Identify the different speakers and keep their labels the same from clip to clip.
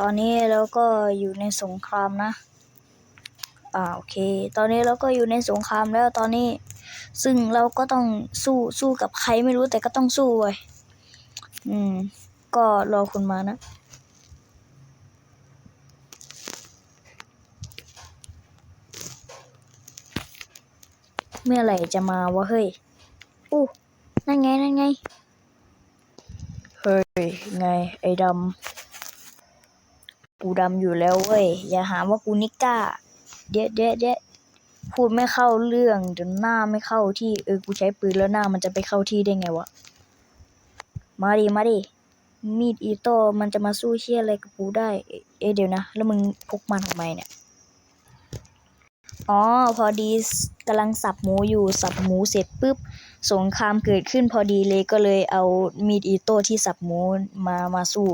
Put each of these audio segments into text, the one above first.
Speaker 1: ตอนนี้เราก็อยู่ในสงครามนะ อ่าโอเค ตอนนี้เราก็อยู่ในสงครามแล้วตอนนี้ ซึ่งเราก็ต้องสู้สู้กับใครไม่รู้แต่ก็ต้องสู้เว้ยอืม ก็รอคุณมานะ เมื่อไหร่จะมาวะเฮ้ยอู้นั่นไงนั่นไง เฮ้ย ไงไอ้ดำ กูดำอยู่แล้วเว้ย อย่าหาว่ากูนิก้า เดี๋ยวเดี๋ยวเดี๋ยวพูดไม่เข้าเรื่องเดี๋ยวหน้าไม่เข้าที่ เออ กูใช้ปืนแล้วหน้ามันจะไปเข้าที่ได้ไงวะ มาดิ มาดิ มีดอีโต้มันจะมาสู้เชี่ยอะไรกับกูได้เอเอ๊ะเดี๋ยวนะ แล้วมึงพกมันทำไมเนี่ย อ๋อ พอดีกำลังสับหมูอยู่ สับหมูเสร็จปุ๊บ สงครามเกิดขึ้นพอดีเลยก็เลยเอามีดอีโต้ที่สับหมูมา มาสู้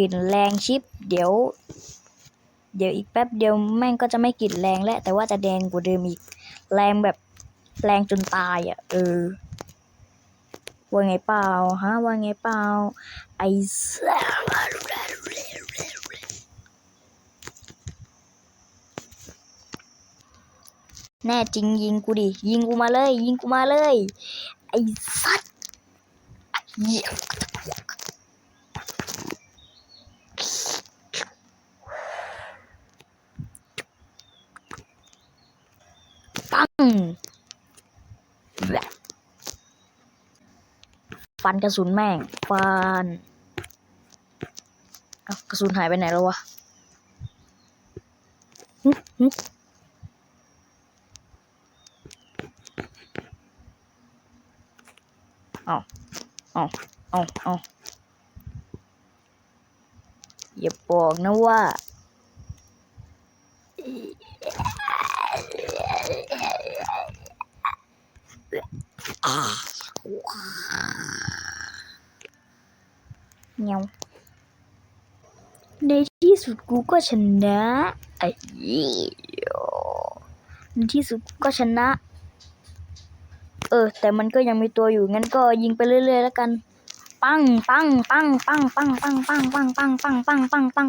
Speaker 1: กลิ่นแรงชิป เดี๋ยว เดี๋ยวอีกแป๊บเดียวแม่งก็จะไม่กลิ่นแรงแล้วแต่ว่าจะแดงกว่าเดิมอีก แรงแบบแรงจนตายอะ เออ ว่าไงเปล่าฮะ ว่าไงเปล่า ไอ้สัสแน่จริงยิงกูดิ ยิงกูมาเลย ยิงกูมาเลย ไอ้สัสเหี้ยปังแบบ ฟันกระสุนแม่ง ฟันกระสุนหายไปไหนแล้ววะเอาเอาเอาเอาอย่าบอกนะว่า เงี้ยในที่สุดกูก็ชนะไอ้เหี้ยในที่สุดกูก็ชนะ เออ แต่มันก็ยังมีตัวอยู่ งั้นก็ยิงไปเรื่อยๆแล้วกัน ปังปังปังปังปังปังปังปังปังปังปังปังปัง